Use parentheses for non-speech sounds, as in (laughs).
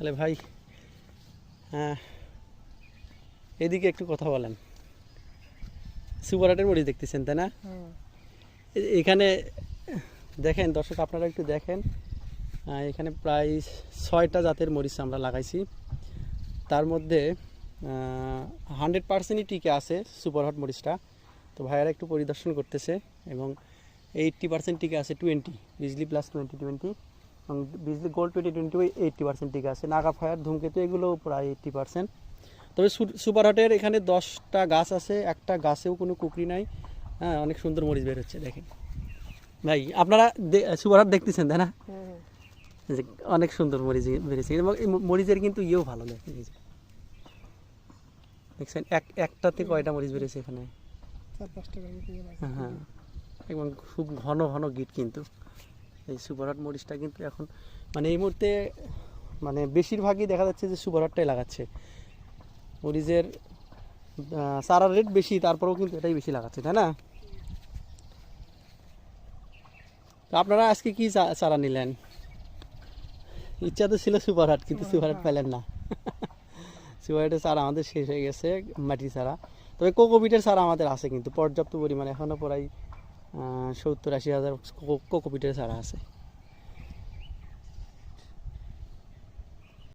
তাহলে ভাই হ্যাঁ এদিকে একটু কথা বলেন। সুপারহাটের মরিচ দেখতেছেন তাই না? এখানে দেখেন দর্শক আপনারা একটু দেখেন এখানে প্রায় ছয়টা জাতের মরিচ আমরা লাগাইছি। তার মধ্যে হান্ড্রেড পার্সেন্টই টিকে আছে সুপারহট মরিচটা। তো ভাইয়ারা একটু পরিদর্শন করতেছে এবং এইটটি পার্সেন্ট টিকে আছে টোয়েন্টি বিজলি প্লাস টোয়েন্টি টোয়েন্টি। বিজলি gold twenty twenty eighty percent টিকে আছে নাগা ফায়ার ধূমকেতু এগুলো প্রায় এইটটি পার্সেন্ট তবে সুপারহটের এখানে দশটা গাছ আছে একটা গাছেও কোনো কুকরি নাই। হ্যাঁ অনেক সুন্দর মরিচ বের হচ্ছে দেখেন। ভাই আপনারা সুপার সুপারহাট দেখতেছেন তাই না? যে অনেক সুন্দর মরিচ বেরিয়েছে এবং মরিচের কিন্তু ইয়েও ভালো যে। দেখছেন এক একটাতে কয়টা মরিচ বেরিয়েছে এখানে? লাগে। হ্যাঁ, হ্যাঁ। এবং খুব ঘন ঘন গিট কিন্তু। এই সুপারহাট মরিচটা কিন্তু এখন মানে এই মুহূর্তে মানে বেশিরভাগই দেখা যাচ্ছে যে সুপারহাটটাই লাগাচ্ছে। মরিচের চারার রেট বেশি তারপরেও কিন্তু এটাই বেশি লাগাচ্ছে তাই না? তো আপনারা আজকে কি চারা নিলেন? ইচ্ছা তো ছিল সুপারহাট কিন্তু সুপারহাট পেলেন না। (laughs) সুপারহাটের চারা আমাদের শেষ হয়ে গেছে মাটির চারা। তবে কোকোপিটের চারা আমাদের আছে কিন্তু পর্যাপ্ত পরিমাণে এখনও প্রায় সত্তর আশি হাজার কোকোপিটের ছাড়া আছে।